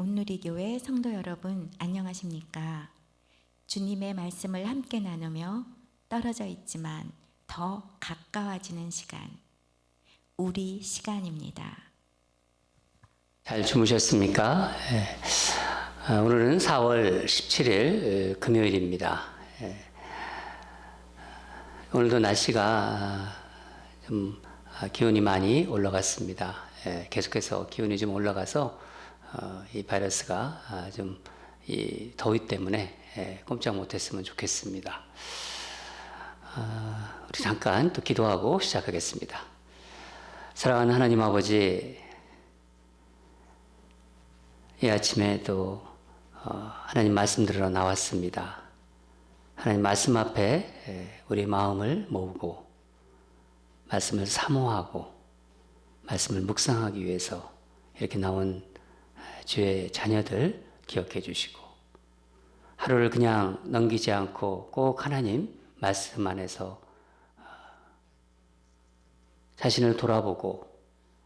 온누리교회 성도 여러분 안녕하십니까? 주님의 말씀을 함께 나누며 떨어져 있지만 더 가까워지는 시간 우리 시간입니다. 잘 주무셨습니까? 예. 아, 오늘은 4월 17일 금요일입니다. 예. 오늘도 날씨가 아, 좀 아, 기온이 많이 올라갔습니다. 예, 계속해서 기온이 좀 올라가서 어, 이 바이러스가 아, 좀이 더위 때문에 예, 꼼짝 못했으면 좋겠습니다. 아, 우리 잠깐 또 기도하고 시작하겠습니다. 사랑하는 하나님 아버지, 이 아침에 또 어, 하나님 말씀 들으러 나왔습니다. 하나님 말씀 앞에 에, 우리 마음을 모으고 말씀을 사모하고 말씀을 묵상하기 위해서 이렇게 나온 에, 주의 자녀들 기억해 주시고 하루를 그냥 넘기지 않고 꼭 하나님 말씀 안에서 어, 자신을 돌아보고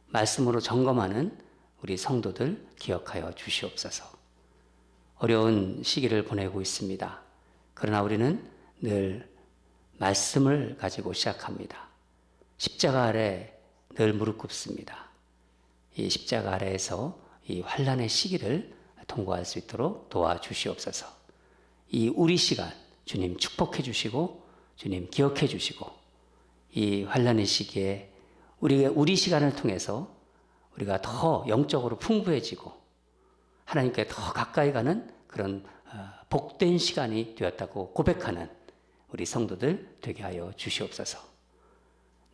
말씀으로 점검하는 우리 성도들 기억하여 주시옵소서. 어려운 시기를 보내고 있습니다. 그러나 우리는 늘 말씀을 가지고 시작합니다. 십자가 아래 늘 무릎 꿇습니다. 이 십자가 아래에서 이 환란의 시기를 통과할 수 있도록 도와주시옵소서. 이 우리 시간 주님 축복해 주시고 주님 기억해 주시고 이 환란의 시기에 우리 우리 시간을 통해서 우리가 더 영적으로 풍부해지고 하나님께 더 가까이 가는 그런 어, 복된 시간이 되었다고 고백하는 우리 성도들 되게 하여 주시옵소서.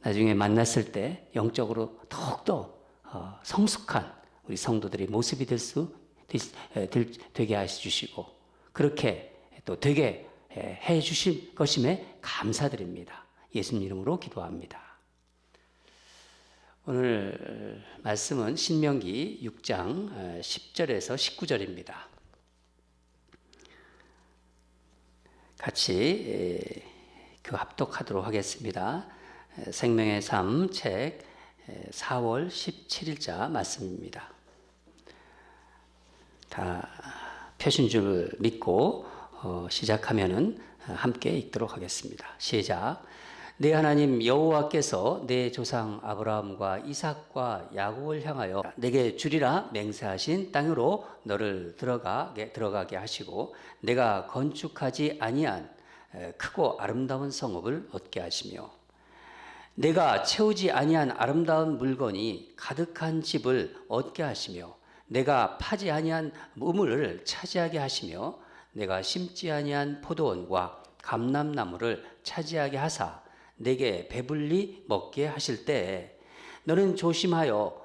나중에 만났을 때 영적으로 더욱더 어, 성숙한 우리 성도들의 모습이 될 수 되게 하시주시고 그렇게 또 되게 해 주실 것임에 감사드립니다. 예수님 이름으로 기도합니다. 오늘 말씀은 신명기 6장 10절에서 19절입니다. 같이 그 합독하도록 하겠습니다. 생명의 삶책 4월 17일자 말씀입니다. 다 펴신 줄 믿고 어, 시작하면은 함께 읽도록 하겠습니다. 시작. 내 하나님 여호와께서 내 조상 아브라함과 이삭과 야곱을 향하여 내게 주리라 맹세하신 땅으로 너를 들어가게 들어가게 하시고 내가 건축하지 아니한 크고 아름다운 성읍을 얻게 하시며 내가 채우지 아니한 아름다운 물건이 가득한 집을 얻게 하시며 내가 파지 아니한 우물을 차지하게 하시며 내가 심지 아니한 포도원과 감람나무를 차지하게 하사 내게 배불리 먹게 하실 때 너는 조심하여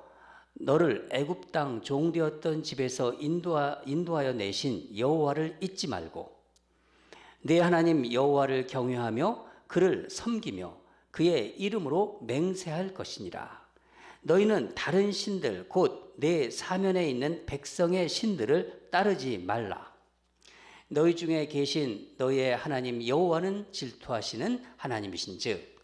너를 애굽 땅 종되었던 집에서 인도하, 인도하여 내신 여호와를 잊지 말고 내 하나님 여호와를 경외하며 그를 섬기며 그의 이름으로 맹세할 것이니라. 너희는 다른 신들 곧 내 사면에 있는 백성의 신들을 따르지 말라. 너희 중에 계신 너희의 하나님 여호와는 질투하시는 하나님이신즉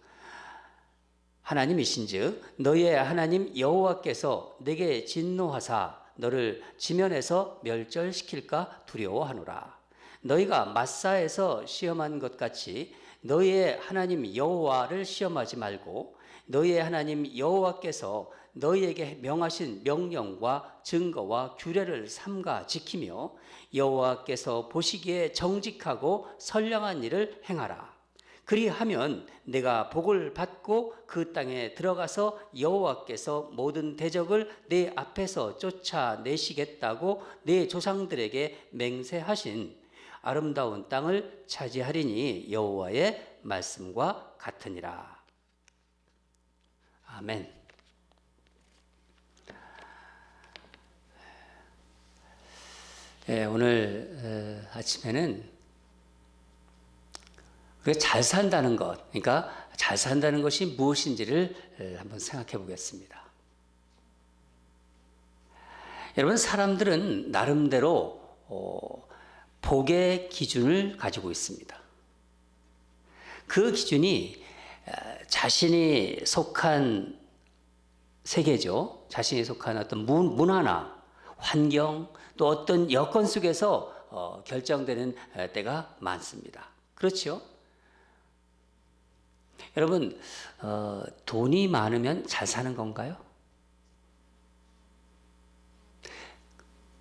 하나님이신즉 너희의 하나님 여호와께서 내게 진노하사 너를 지면에서 멸절시킬까 두려워하노라 너희가 마사에서 시험한 것 같이 너희의 하나님 여호와를 시험하지 말고 너희의 하나님 여호와께서 너희에게 명하신 명령과 증거와 규례를 삼가 지키며 여호와께서 보시기에 정직하고 선량한 일을 행하라. 그리하면 내가 복을 받고 그 땅에 들어가서 여호와께서 모든 대적을 내 앞에서 쫓아내시겠다고 내 조상들에게 맹세하신 아름다운 땅을 차지하리니 여호와의 말씀과 같으니라. 아멘. 예, 오늘 어, 아침에는 우리가 잘 산다는 것, 그러니까 잘 산다는 것이 무엇인지를 어, 한번 생각해 보겠습니다. 여러분, 사람들은 나름대로 어, 복의 기준을 가지고 있습니다. 그 기준이 자신이 속한 세계죠. 자신이 속한 어떤 문, 문화나 환경 또 어떤 여건 속에서 어, 결정되는 에, 때가 많습니다. 그렇죠? 여러분 어, 돈이 많으면 잘 사는 건가요?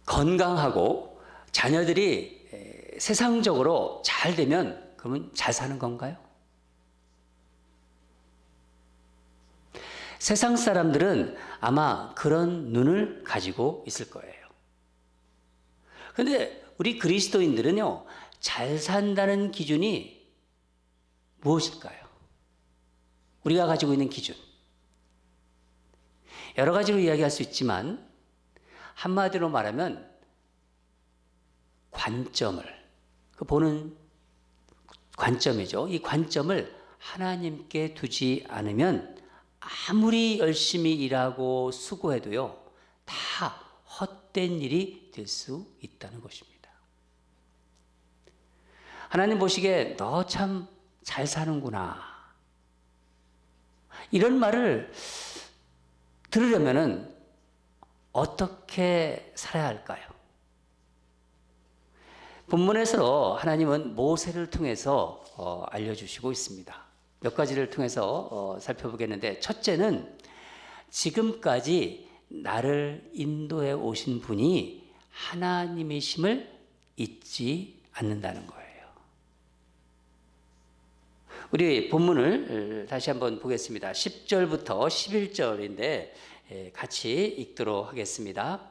건강하고 자녀들이 에, 세상적으로 잘 되면 그러면 잘 사는 건가요? 세상 사람들은 아마 그런 눈을 가지고 있을 거예요. 근데 우리 그리스도인들은요, 잘 산다는 기준이 무엇일까요? 우리가 가지고 있는 기준. 여러 가지로 이야기할 수 있지만, 한마디로 말하면, 관점을, 그 보는 관점이죠. 이 관점을 하나님께 두지 않으면 아무리 열심히 일하고 수고해도요, 다 헛된 일이 될 수 있다는 것입니다. 하나님 보시기에 너 참 잘 사는구나. 이런 말을 들으려면은 어떻게 살아야 할까요? 본문에서 하나님은 모세를 통해서 어, 알려주시고 있습니다. 몇 가지를 통해서 어, 살펴보겠는데 첫째는 지금까지 나를 인도해 오신 분이 하나님이심을 잊지 않는다는 거예요. 우리 본문을 다시 한번 보겠습니다. 10절부터 11절인데 같이 읽도록 하겠습니다.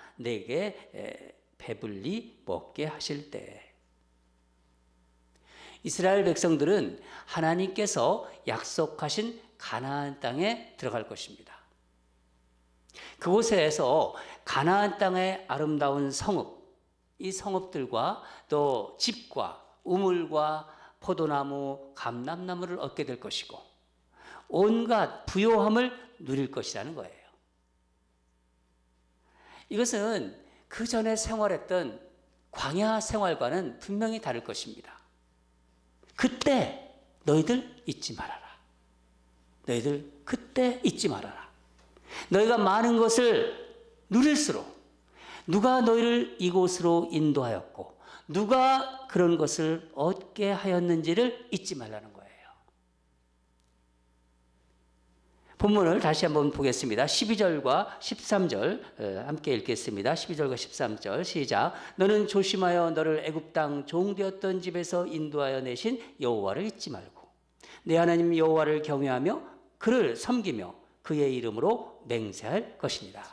내게 배불리 먹게 하실 때 이스라엘 백성들은 하나님께서 약속하신 가나안 땅에 들어갈 것입니다. 그곳에서 가나안 땅의 아름다운 성읍, 이 성읍들과 또 집과 우물과 포도나무, 감람나무를 얻게 될 것이고 온갖 부요함을 누릴 것이라는 거예요. 이것은 그 전에 생활했던 광야 생활과는 분명히 다를 것입니다. 그때 너희들 잊지 말아라. 너희들 그때 잊지 말아라. 너희가 많은 것을 누릴수록 누가 너희를 이곳으로 인도하였고 누가 그런 것을 얻게 하였는지를 잊지 말라는 거예요. 본문을 다시 한번 보겠습니다. 12절과 13절 함께 읽겠습니다. 12절과 13절 시작. 너는 조심하여 너를 애굽 땅 종되었던 집에서 인도하여 내신 여호와를 잊지 말고 내 하나님 여호와를 경외하며 그를 섬기며 그의 이름으로 맹세할 것이니라.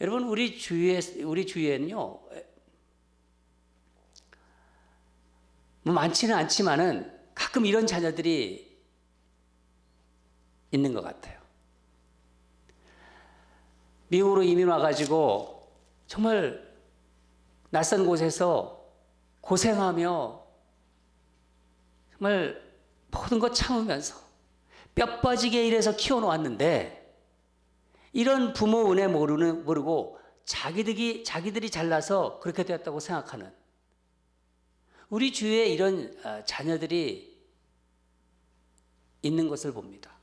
여러분 우리 주위에 우리 주위에는요 뭐 많지는 않지만은 가끔 이런 자녀들이 있는 것 같아요. 미국으로 이민 와가지고 정말 낯선 곳에서 고생하며 정말 모든 것 참으면서 뼈 빠지게 일해서 키워놓았는데 이런 부모 은혜 모르는, 모르고 자기들이, 자기들이 잘나서 그렇게 되었다고 생각하는 우리 주위에 이런 어, 자녀들이 있는 것을 봅니다.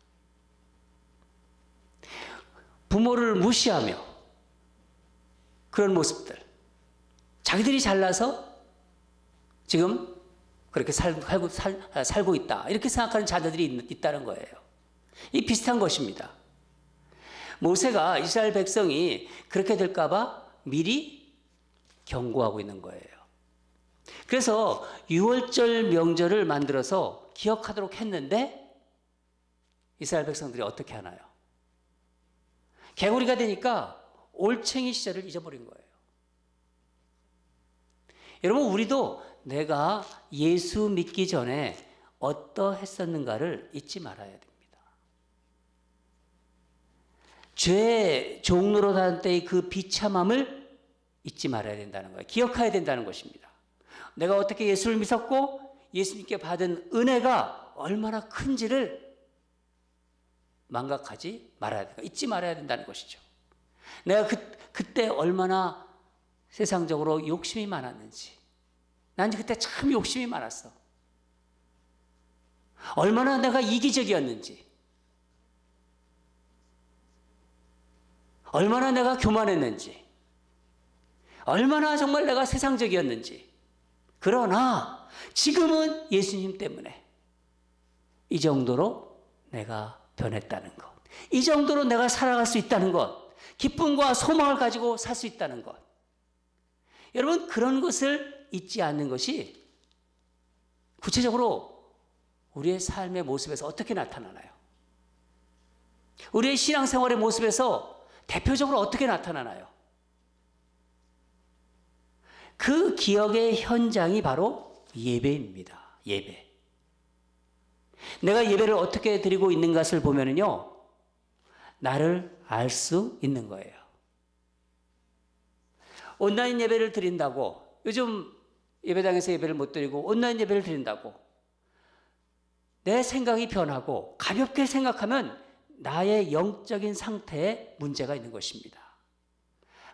부모를 무시하며 그런 모습들. 자기들이 잘나서 지금 그렇게 살고, 살, 살고 있다. 이렇게 생각하는 자녀들이 있, 있다는 거예요. 이 비슷한 것입니다. 모세가 이스라엘 백성이 그렇게 될까봐 미리 경고하고 있는 거예요. 그래서 6월절 명절을 만들어서 기억하도록 했는데 이스라엘 백성들이 어떻게 하나요? 개구리가 되니까 올챙이 시절을 잊어버린 거예요. 여러분, 우리도 내가 예수 믿기 전에 어떠했었는가를 잊지 말아야 됩니다. 죄 종로로 다닐 때의 그 비참함을 잊지 말아야 된다는 거예요. 기억해야 된다는 것입니다. 내가 어떻게 예수를 믿었고 예수님께 받은 은혜가 얼마나 큰지를 망각하지 말아야 된다. 잊지 말아야 된다는 것이죠. 내가 그, 그때 얼마나 세상적으로 욕심이 많았는지. 난 그때 참 욕심이 많았어. 얼마나 내가 이기적이었는지. 얼마나 내가 교만했는지. 얼마나 정말 내가 세상적이었는지. 그러나 지금은 예수님 때문에 이 정도로 내가 변했다는 것. 이 정도로 내가 살아갈 수 있다는 것. 기쁨과 소망을 가지고 살 수 있다는 것. 여러분, 그런 것을 잊지 않는 것이 구체적으로 우리의 삶의 모습에서 어떻게 나타나나요? 우리의 신앙생활의 모습에서 대표적으로 어떻게 나타나나요? 그 기억의 현장이 바로 예배입니다. 예배. 내가 예배를 어떻게 드리고 있는 것을 보면은요, 나를 알 수 있는 거예요. 온라인 예배를 드린다고, 요즘 예배당에서 예배를 못 드리고 온라인 예배를 드린다고, 내 생각이 변하고 가볍게 생각하면 나의 영적인 상태에 문제가 있는 것입니다.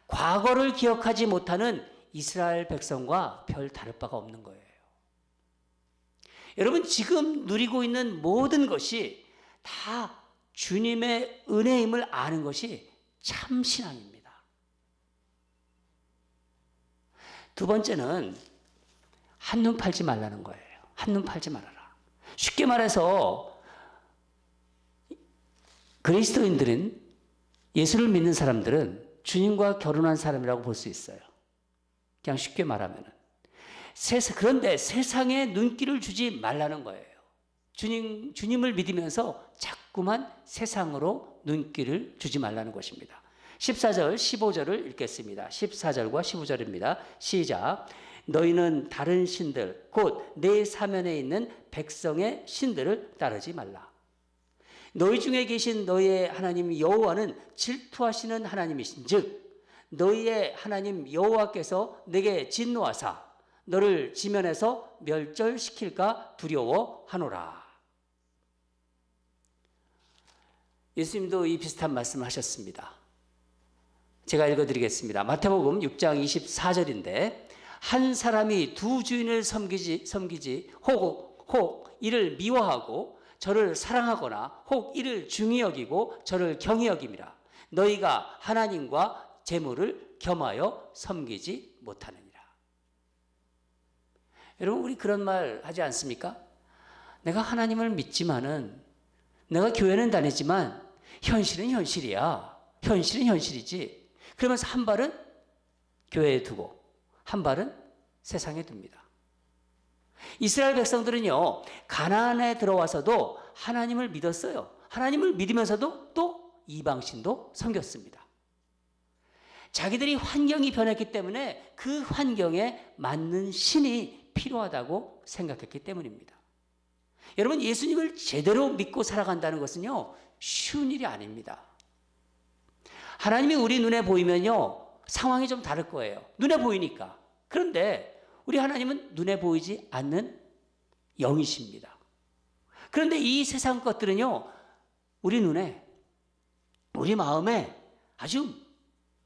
과거를 기억하지 못하는 이스라엘 백성과 별 다를 바가 없는 거예요. 여러분, 지금 누리고 있는 모든 것이 다 주님의 은혜임을 아는 것이 참 신앙입니다. 두 번째는 한눈 팔지 말라는 거예요. 한눈 팔지 말아라. 쉽게 말해서 그리스도인들은 예수를 믿는 사람들은 주님과 결혼한 사람이라고 볼 수 있어요. 그냥 쉽게 말하면은. 세상, 그런데 세상에 눈길을 주지 말라는 거예요. 주님, 주님을 믿으면서 자꾸만 세상으로 눈길을 주지 말라는 것입니다. 14절, 15절을 읽겠습니다. 14절과 15절입니다. 시작. 너희는 다른 신들, 곧 내 사면에 있는 백성의 신들을 따르지 말라. 너희 중에 계신 너희의 하나님 여호와는 질투하시는 하나님이신즉 너희의 하나님 여호와께서 내게 진노하사 너를 지면에서 멸절시킬까 두려워하노라. 예수님도 이 비슷한 말씀을 하셨습니다. 제가 읽어드리겠습니다. 마태복음 6장 24절인데 한 사람이 두 주인을 섬기지 섬기지 혹, 혹 이를 미워하고 저를 사랑하거나 혹 이를 중히 여기고 저를 경히 여김이라 너희가 하나님과 재물을 겸하여 섬기지 못하느니라. 여러분 우리 그런 말 하지 않습니까? 내가 하나님을 믿지만은 내가 교회는 다니지만 현실은 현실이야. 현실은 현실이지. 그러면서 한 발은 교회에 두고 한 발은 세상에 둡니다. 이스라엘 백성들은요, 가나안에 들어와서도 하나님을 믿었어요. 하나님을 믿으면서도 또 이방신도 섬겼습니다. 자기들이 환경이 변했기 때문에 그 환경에 맞는 신이 필요하다고 생각했기 때문입니다. 여러분, 예수님을 제대로 믿고 살아간다는 것은요, 쉬운 일이 아닙니다. 하나님이 우리 눈에 보이면요, 상황이 좀 다를 거예요. 눈에 보이니까. 그런데 우리 하나님은 눈에 보이지 않는 영이십니다. 그런데 이 세상 것들은요, 우리 눈에, 우리 마음에 아주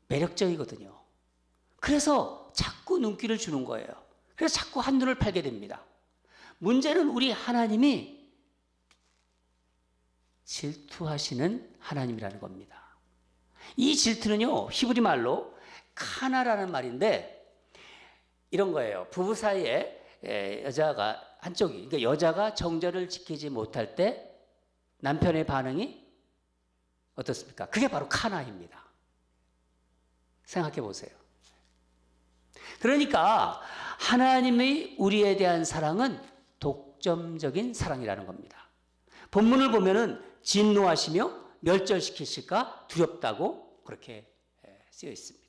매력적이거든요. 그래서 자꾸 눈길을 주는 거예요. 그래서 자꾸 한눈을 팔게 됩니다. 문제는 우리 하나님이 질투하시는 하나님이라는 겁니다. 이 질투는요, 히브리 말로 카나라는 말인데, 이런 거예요. 부부 사이에 여자가 한쪽이 그러니까 여자가 정절을 지키지 못할 때 남편의 반응이 어떻습니까? 그게 바로 카나입니다. 생각해 보세요. 그러니까 하나님의 우리에 대한 사랑은 독점적인 사랑이라는 겁니다. 본문을 보면은 진노하시며 멸절시키실까 두렵다고 그렇게 쓰여 있습니다.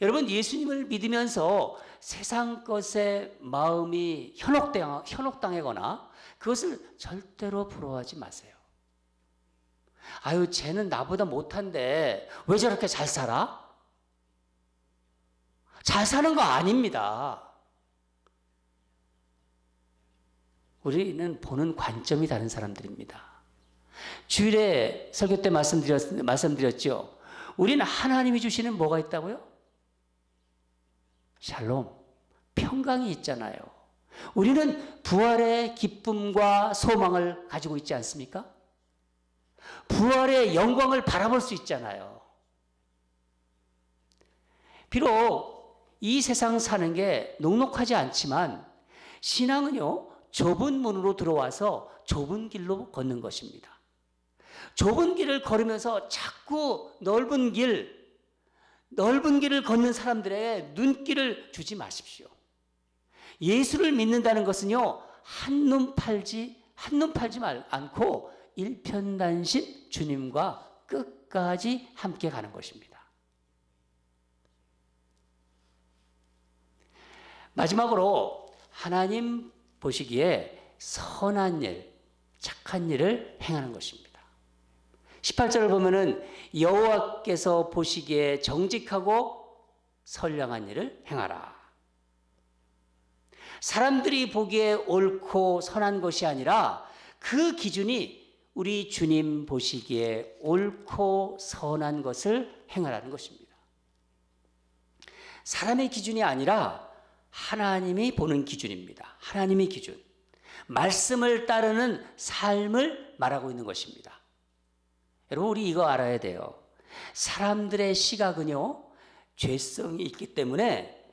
여러분 예수님을 믿으면서 세상 것에 마음이 현혹당, 현혹당하거나 그것을 절대로 부러워하지 마세요. 아유, 쟤는 나보다 못한데 왜 저렇게 잘 살아? 잘 사는 거 아닙니다. 우리는 보는 관점이 다른 사람들입니다. 주일에 설교 때 말씀드렸, 말씀드렸죠. 우리는 하나님이 주시는 뭐가 있다고요? 샬롬, 평강이 있잖아요. 우리는 부활의 기쁨과 소망을 가지고 있지 않습니까? 부활의 영광을 바라볼 수 있잖아요. 비록 이 세상 사는 게 녹록하지 않지만 신앙은요, 좁은 문으로 들어와서 좁은 길로 걷는 것입니다. 좁은 길을 걸으면서 자꾸 넓은 길, 넓은 길을 걷는 사람들의 눈길을 주지 마십시오. 예수를 믿는다는 것은요, 한눈 팔지, 한눈 팔지 말 않고 일편단심 주님과 끝까지 함께 가는 것입니다. 마지막으로 하나님 보시기에 선한 일, 착한 일을 행하는 것입니다. 18절을 보면은 여호와께서 보시기에 정직하고 선량한 일을 행하라. 사람들이 보기에 옳고 선한 것이 아니라 그 기준이 우리 주님 보시기에 옳고 선한 것을 행하라는 것입니다. 사람의 기준이 아니라 하나님이 보는 기준입니다. 하나님의 기준. 말씀을 따르는 삶을 말하고 있는 것입니다. 여러분, 우리 이거 알아야 돼요. 사람들의 시각은요, 죄성이 있기 때문에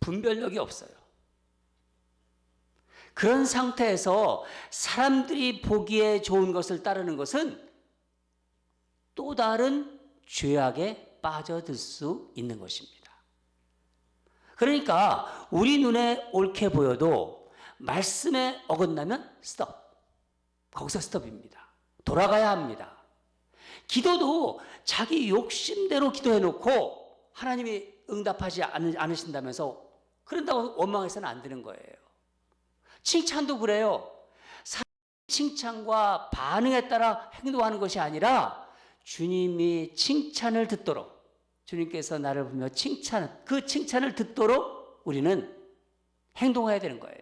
분별력이 없어요. 그런 상태에서 사람들이 보기에 좋은 것을 따르는 것은 또 다른 죄악에 빠져들 수 있는 것입니다. 그러니까 우리 눈에 옳게 보여도 말씀에 어긋나면 스톱. 거기서 스톱입니다. 돌아가야 합니다. 기도도 자기 욕심대로 기도해 놓고 하나님이 응답하지 않으신다면서 그런다고 원망해서는 안 되는 거예요. 칭찬도 그래요. 칭찬과 반응에 따라 행동하는 것이 아니라 주님이 칭찬을 듣도록 주님께서 나를 보며 칭찬, 그 칭찬을 듣도록 우리는 행동해야 되는 거예요.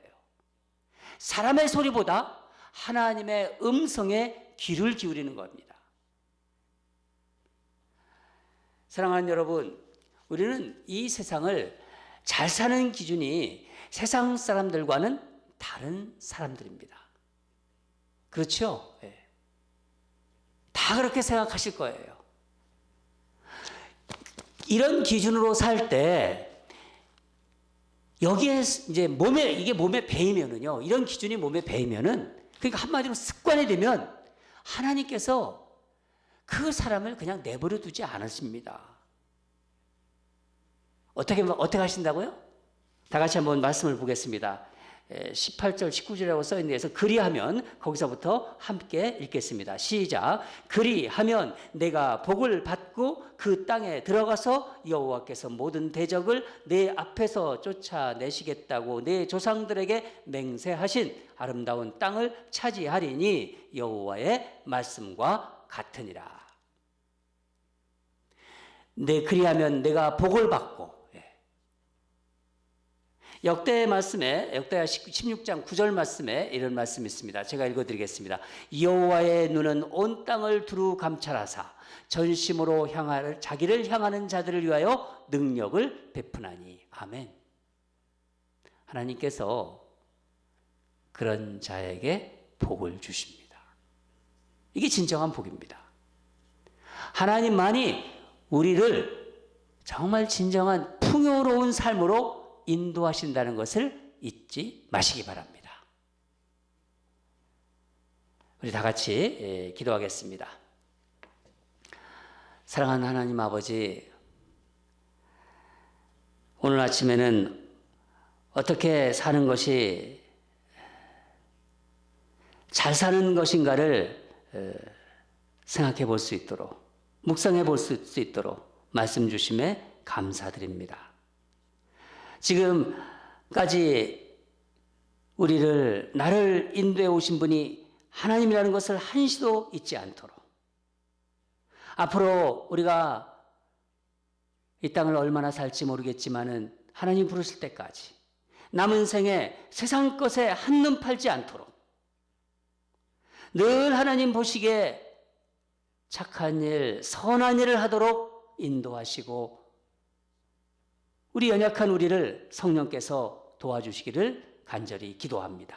사람의 소리보다 하나님의 음성에 귀를 기울이는 겁니다. 사랑하는 여러분, 우리는 이 세상을 잘 사는 기준이 세상 사람들과는 다른 사람들입니다. 그렇죠? 네. 다 그렇게 생각하실 거예요. 이런 기준으로 살 때 여기에 이제 몸에 이게 몸에 배이면은요. 이런 기준이 몸에 배이면은 그러니까 한마디로 습관이 되면 하나님께서 그 사람을 그냥 내버려 두지 않으십니다. 어떻게 어떻게 하신다고요? 다 같이 한번 말씀을 보겠습니다. 18절, 19절이라고 써 있는 데서 그리하면 거기서부터 함께 읽겠습니다. 시작. 그리하면 내가 복을 받고 그 땅에 들어가서 여호와께서 모든 대적을 내 앞에서 쫓아내시겠다고 내 조상들에게 맹세하신 아름다운 땅을 차지하리니 여호와의 말씀과 같으니라. 네, 그리하면 내가 복을 받고 역대 말씀에 역대하 16장 9절 말씀에 이런 말씀이 있습니다. 제가 읽어 드리겠습니다. 여호와의 눈은 온 땅을 두루 감찰하사 전심으로 향할 자기를 향하는 자들을 위하여 능력을 베푸나니 아멘. 하나님께서 그런 자에게 복을 주십니다. 이게 진정한 복입니다. 하나님만이 우리를 정말 진정한 풍요로운 삶으로 인도하신다는 것을 잊지 마시기 바랍니다. 우리 다 같이 예, 기도하겠습니다. 사랑하는 하나님 아버지, 오늘 아침에는 어떻게 사는 것이 잘 사는 것인가를 어, 생각해 볼 수 있도록, 묵상해 볼 수 있도록 말씀 주심에 감사드립니다. 지금까지 우리를 나를 인도해 오신 분이 하나님이라는 것을 한시도 잊지 않도록. 앞으로 우리가 이 땅을 얼마나 살지 모르겠지만은 하나님 부르실 때까지 남은 생에 세상 것에 한눈 팔지 않도록 늘 하나님 보시기에 착한 일, 선한 일을 하도록 인도하시고 우리 연약한 우리를 성령께서 도와주시기를 간절히 기도합니다.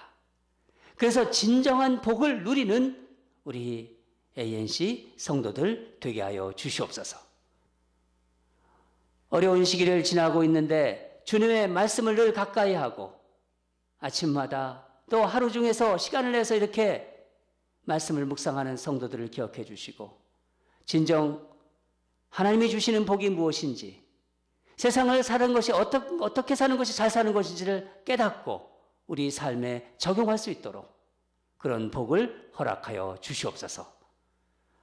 그래서 진정한 복을 누리는 우리 ANC 성도들 되게 하여 주시옵소서. 어려운 시기를 지나고 있는데 주님의 말씀을 늘 가까이 하고 아침마다 또 하루 중에서 시간을 내서 이렇게 말씀을 묵상하는 성도들을 기억해 주시고 진정 하나님이 주시는 복이 무엇인지 세상을 사는 것이 어떻게, 어떻게 사는 것이 잘 사는 것인지를 깨닫고 우리 삶에 적용할 수 있도록 그런 복을 허락하여 주시옵소서.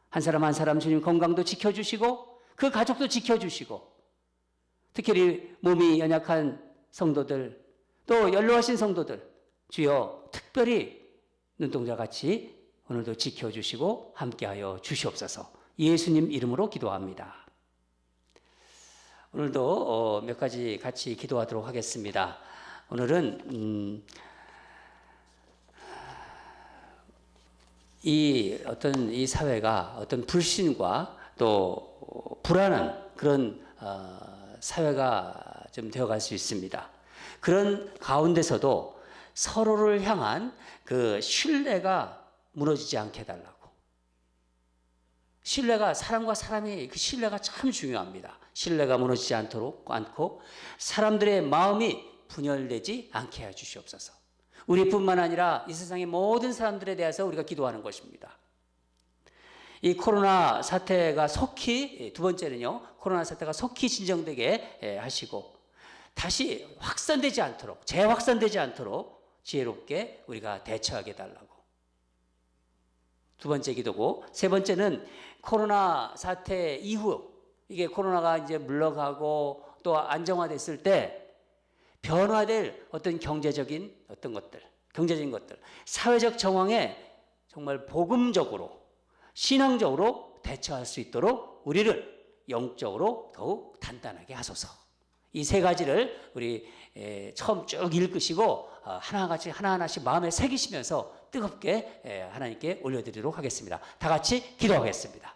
한 사람 한 사람 주님 건강도 지켜주시고 그 가족도 지켜주시고 특히 몸이 연약한 성도들 또 연로하신 성도들 주여 특별히 눈동자 같이 오늘도 지켜주시고 함께하여 주시옵소서 예수님 이름으로 기도합니다. 오늘도 어, 몇 가지 같이 기도하도록 하겠습니다. 오늘은 음, 이 어떤 이 사회가 어떤 불신과 또 불안한 그런 어, 사회가 좀 되어갈 수 있습니다. 그런 가운데서도 서로를 향한 그 신뢰가 무너지지 않게 해달라고. 신뢰가 사람과 사람이 그 신뢰가 참 중요합니다. 신뢰가 무너지지 않도록 않고 사람들의 마음이 분열되지 않게 해 주시옵소서. 우리뿐만 아니라 이 세상의 모든 사람들에 대해서 우리가 기도하는 것입니다. 이 코로나 사태가 속히 두 번째는요. 코로나 사태가 속히 진정되게 예, 하시고 다시 확산되지 않도록 재확산되지 않도록 지혜롭게 우리가 대처하게 달라고. 두 번째 기도고 세 번째는 코로나 사태 이후 이게 코로나가 이제 물러가고 또 안정화됐을 때 변화될 어떤 경제적인 어떤 것들, 경제적인 것들, 사회적 정황에 정말 복음적으로, 신앙적으로 대처할 수 있도록 우리를 영적으로 더욱 단단하게 하소서. 이 세 가지를 우리 에, 처음 쭉 읽으시고 어, 하나같이 하나하나씩 마음에 새기시면서 뜨겁게 에, 하나님께 올려드리도록 하겠습니다. 다 같이 기도하겠습니다.